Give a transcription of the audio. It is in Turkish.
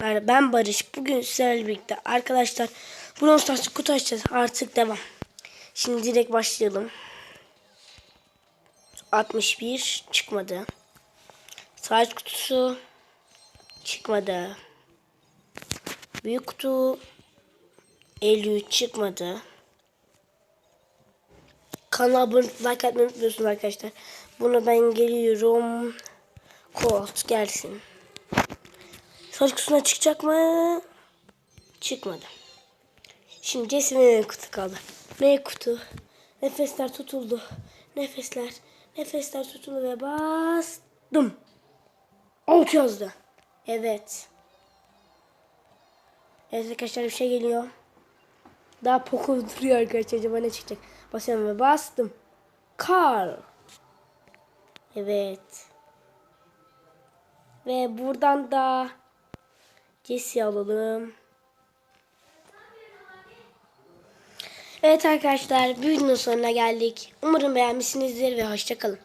Ben, ben Barış. Bugün sizlerle birlikte arkadaşlar Brawl Stars'ı kutu açacağız. Artık devam. Şimdi direkt başlayalım. 61 çıkmadı. Saç kutusu çıkmadı. Büyük kutu 53 çıkmadı. Kanala abone like atmayı unutmuyorsunuz arkadaşlar. Buna ben geliyorum. Colt gelsin. Kutusuna çıkacak mı? Çıkmadı. Şimdi Jesse'nin kutu kaldı. M kutu. Nefesler tutuldu. Nefesler. Nefesler tutuldu ve bastım. Out yazdı. Evet. Evet arkadaşlar bir şey geliyor. Daha Poco duruyor arkadaşlar. Acaba ne çıkacak? Basıyorum ve bastım. Carl. Evet. Ve buradan da Jesse alalım. Evet arkadaşlar bir videonun sonuna geldik. Umarım beğenmişsinizdir ve hoşçakalın.